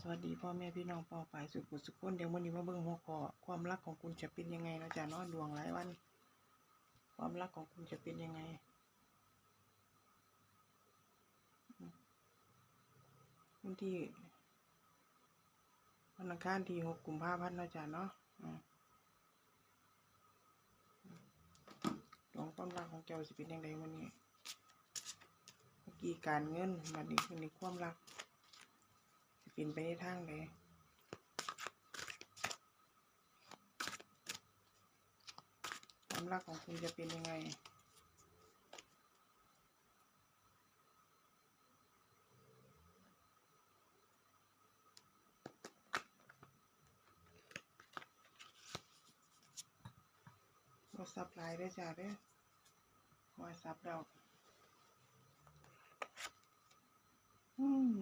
สวัสดีพ่อแม่พี่น้องปอปายสุขุสุขคนเดี๋ยววันนี้มาเบิ่งหัวข้อความรักของคุณจะเป็นยังไงนะจ๊ะนอนดวงหลายวัน ความรักของคุณจะเป็นยังไง วันที่วันอังคารที่หกกุมภาพันธ์นะจ๊ะเนาะอืมดวงความรักของเจ้าจะเป็นยังไงวันนี้เมื่อกี้การเงินวันนี้วันนี้ความรัก เป็นไปในทางไหนความรักของคุณจะเป็นยังไงวอทซับไลน์ได้จ้าเด้อวอทซับเราอืม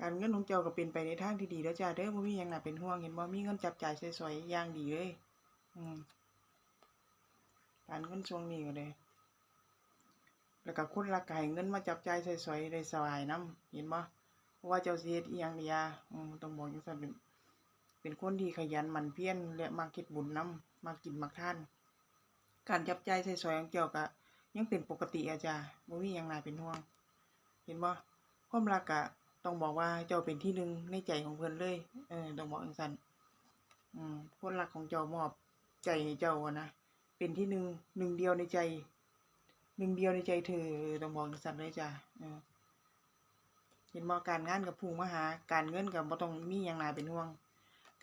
การเงินของเจ้าก็เป็นไปในทางที่ดีแล้วจ้าเด้อบ่มีหยังน่าเป็นห่วงเห็นบ่มีเงินจับจ่ายใช้สอยอย่างดีเลย อืมการเงินช่วงนี้ก็เลยแล้วก็คนรักไก็ให้เงินมาจับจ่ายใช้สอยได้สบายนํเห็นบ่เพราะว่าเจ้าสิเฮ็ดอีหยังนี่ยอืมต้องบอกจังซั่นเป็นเป็นคนที่ขยันหมั่นเพียรและมักเฮ็ดบุญนํมักกินมักทาน การจับจ่ายใช้สอยของเจ้าก็ยังเป็นปกติอะจ้าบ่มีหยังน่าเป็นห่วง เห็นบ่ความรักก็ ต้องบอกว่าเจ้าเป็นที่หนึ่งในใจของเพิ่นเลย เออ ต้องบอกจังซั่นอืมคนรักของเจ้ามอบใจให้เจ้าอะนะ เป็นที่หนึ่งหนึ่งเดียวในใจ หนึ่งเดียวในใจเธอ ต้องบอกจังซั่นเลยจ้ะเออเห็นบ่การงานกับพุ่งมาหา การเงินก็บ่ต้องมีหยังน่าเป็นห่วง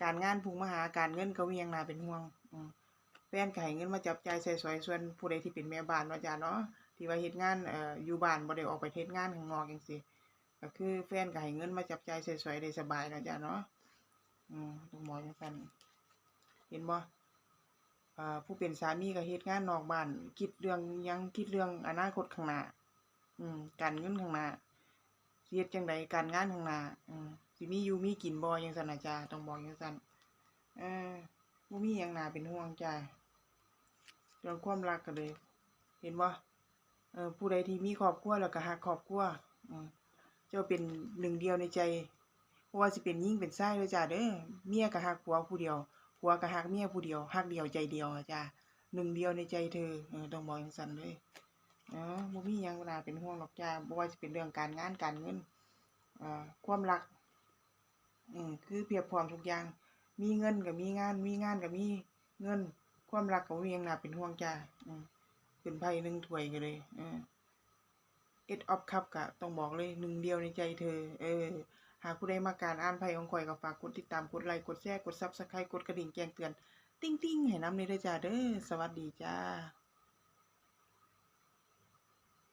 การงานพุ่งมาหา การเงินก็มีหยังน่าเป็นห่วง อืมแฟนก็ให้เงินมาจับจ่ายใช้สอยส่วนผู้ใดที่เป็นแม่บ้านว่าจ้ะเนาะที่ว่าเฮ็ดงานเอ่ออยู่บ้านบ่ได้ออกไปเฮ็ดงานข้างนอกจังซี่ ก็คือแฟนก็ให้เงินมาจับใช้สอยๆได้สบายเนาะจ้ะเนาะอืมต้องบอกจังซั่นเห็นบ่อ่าผู้เป็นสามีก็เฮ็ดงานนอกบ้าน คิดเรื่องยังคิดเรื่องอนาคตข้างหน้าอืมการเงินข้างหน้าสิเฮ็ดจังไดการงานข้างหน้าอืมสิมีอยู่มีกินบ่จังซั่นน่ะจ้ะต้องบอกจังซั่นเออบ่มีหยังน่าเป็นห่วงจ้ะเรื่องความรักก็เลย เห็นบ่เออผู้ใดที่มีครอบครัวแล้วก็รักครอบครัวอืม เจ้าเป็นหนึ่งเดียวในใจบ่ว่าสิเป็นหญิงเป็นชายเด้อจ้าเด้อเมียก็รักผัวผู้เดียวผัวก็รักเมียผู้เดียวรักเดียวใจเดียวจ้าหนึ่งเดียวในใจเธอเออต้องบอกจังซั่นเลยเอ๋อบ่มีหยังน่าเป็นห่วงหรอกจ้าบ่ว่าสิเป็นเรื่องการงานการเงินเอ่อความรักอืมคือเพียบพร้อมทุกอย่าง มีเงินก็มีงาน มีงานก็มีเงิน ความรักก็บ่มีหยังน่าเป็นห่วงจ้าอืมเป็นไพ่หนึ่งถ้วยกันเลยเออ เอ็ดออฟคับกะต้องบอกเลยหนึ่งเดียวในใจเธอ เออ หากผู้ใดมาการอ่านไพ่ของข่อยก็ฝากกดติดตามกดไลค์กดแชร์กดซับสไครต์กดกระดิ่งแจ้งเตือน ติ้งติ้งให้นำเลยเด้อจ้าเด้อสวัสดีจ้า